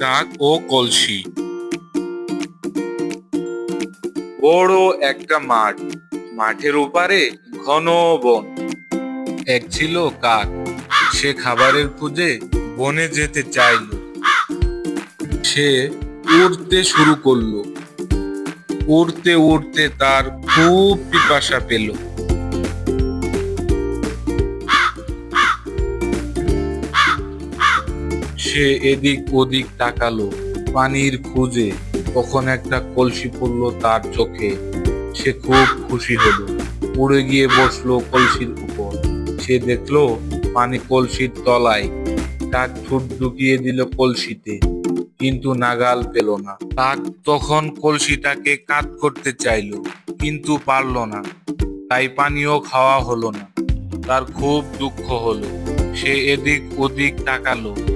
কাক ও কলসি। বড় একটা মাঠ। মাঠের ওপারে ঘন বন। এক ছিল কাক। সে খাবারের খুঁজে বনে যেতে চাইল। সে উড়তে শুরু করল। উড়তে উড়তে তার খুব পিপাসা পেল। সে এদিক ওদিক তাকালো পানির খুঁজে। তখন একটা কলসি পড়ল তার চোখে। সে খুব খুশি হলো। উড়ে গিয়ে বসল কলসির উপর। সে দেখল পানি কলসির তলায়। তার ঠোঁট ঢুকিয়ে দিল কলসিতে। কিন্তু নাগাল পেল না। কাক তখন কলসিটাকে কাত করতে চাইলো, কিন্তু পারল না। তাই পানিও খাওয়া হলো না। তার খুব দুঃখ হলো। সে এদিক ওদিক তাকালো।